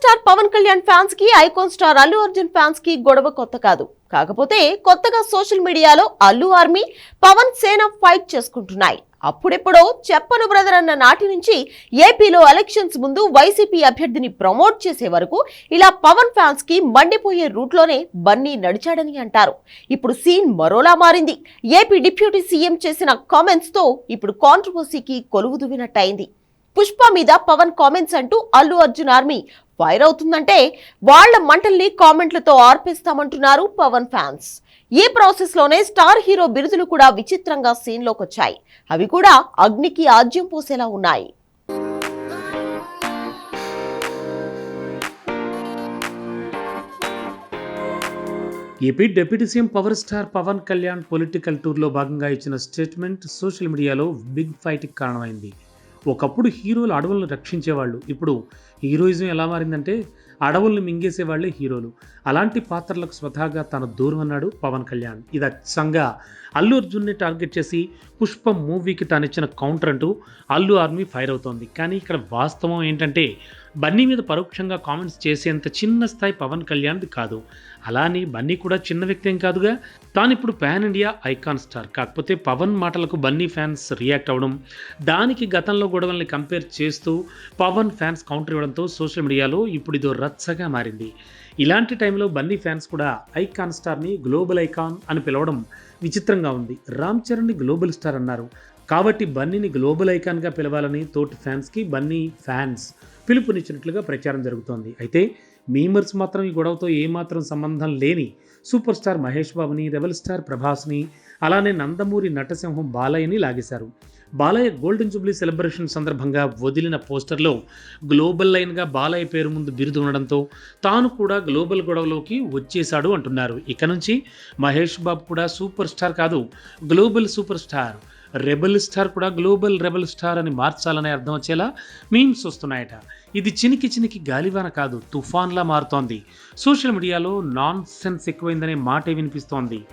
Star Pawan Kalyan ఫ్యాన్స్కి icon star Allu Arjun ఫ్యాన్స్కి గొడవ కొత్త కాదు. కాకపోతే కొత్తగా సోషల్ మీడియాలో అల్లు ఆర్మీ పవన్ సేన ఫైట్ చేసుకుంటున్నాయి. అప్పుడెప్పుడో చెప్పను బ్రదర్ అన్న నాటి నుంచి ఏపీలో ఎలక్షన్స్ ముందు వైసీపీ అభ్యర్థిని ప్రమోట్ చేసే వరకు ఇలా పవన్ ఫ్యాన్స్కి మండిపోయే రూట్లోనే బన్నీ నడిచాడని అంటారు. ఇప్పుడు సీన్ మరోలా మారింది. ఏపీ డిప్యూటీ సీఎం చేసిన కామెంట్స్తో ఇప్పుడు కాంట్రవర్సీకి కొలువు దువ్వినట్టయింది. పుష్ప మీద పవన్ కామెంట్స్ అంటూ అల్లు అర్జున్ ఆర్మీ ఫైర్ అవుతుందంటే వాళ్ళ మంటల్ని కామెంట్లతో ఆర్పిస్తామంటున్నారు పవన్ ఫ్యాన్స్. ఈ ప్రాసెస్లోనే స్టార్ హీరో బిరుదులు కూడా విచిత్రంగా సీన్లోకి వచ్చాయి అవి కూడా అగ్నికి ఆజ్యం పోసేలా ఉన్నాయి. AP deputy CM power star Pawan Kalyan political టూర్లో భాగంగా ఇచ్చిన స్టేట్మెంట్ సోషల్ మీడియాలో బిగ్ ఫైట్కి కారణమైంది. ఒకప్పుడు హీరోలు అడవులను రక్షించేవాళ్ళు. ఇప్పుడు హీరోయిజం ఎలా మారిందంటే అడవులను మింగేసేవాళ్ళే హీరోలు. అలాంటి పాత్రలకు స్వతహాగా తన దూరం అన్నాడు పవన్ కళ్యాణ్. ఇది అచ్చంగా అల్లు అర్జున్ని టార్గెట్ చేసి పుష్ప మూవీకి తాను ఇచ్చిన కౌంటర్ అంటూ అల్లు ఆర్మీ ఫైర్ అవుతోంది. కానీ ఇక్కడ వాస్తవం ఏంటంటే బన్నీ మీద పరోక్షంగా కామెంట్స్ చేసేంత చిన్న స్థాయి పవన్ కళ్యాణ్ది కాదు. అలానే బన్నీ కూడా చిన్న వ్యక్తి ఏం కాదుగా? తాను ఇప్పుడు పాన్ ఇండియా ఐకాన్ స్టార్. కాకపోతే పవన్ మాటలకు బన్నీ ఫ్యాన్స్ రియాక్ట్ అవ్వడం దానికి గతంలో గొడవల్ని కంపేర్ చేస్తూ పవన్ ఫ్యాన్స్ కౌంటర్ ఇవ్వడంతో సోషల్ మీడియాలో ఇప్పుడు ఇదో రచ్చగా మారింది. ఇలాంటి టైంలో బన్నీ ఫ్యాన్స్ కూడా ఐకాన్ స్టార్ని గ్లోబల్ ఐకాన్ అని పిలవడం విచిత్రంగా ఉంది. రామ్ చరణ్ని గ్లోబల్ స్టార్ అన్నారు. కాబట్టి బన్నీని గ్లోబల్ ఐకాన్గా పిలవాలని తోటి ఫ్యాన్స్కి బన్నీ ఫ్యాన్స్ పిలుపునిచ్చినట్లుగా ప్రచారం జరుగుతోంది. అయితే మీమర్స్ మాత్రం ఈ గొడవతో ఏమాత్రం సంబంధం లేని సూపర్ స్టార్ మహేష్ బాబుని రెబల్ స్టార్ ప్రభాస్ని అలానే నందమూరి నటసింహం బాలయ్యని లాగేశారు. బాలయ్య గోల్డెన్ జూబ్లీ సెలబ్రేషన్ సందర్భంగా వదిలిన పోస్టర్లో గ్లోబల్ లైన్గా బాలయ్య పేరు ముందు బిరుదు ఉండడంతో తాను కూడా గ్లోబల్ గొడవలోకి వచ్చేశాడు అంటున్నారు. ఇక నుంచి మహేష్ బాబు కూడా సూపర్ స్టార్ కాదు global super star. Rebel star కూడా గ్లోబల్ రెబల్ స్టార్ అని మార్చాలనే అర్థం వచ్చేలా మీమ్స్ వస్తున్నాయట. ఇది చినికి చినికి గాలివాన కాదు తుఫాన్లా మారుతోంది. సోషల్ మీడియాలో నాన్ సెన్స్ ఎక్కువైందనే మాటే వినిపిస్తోంది.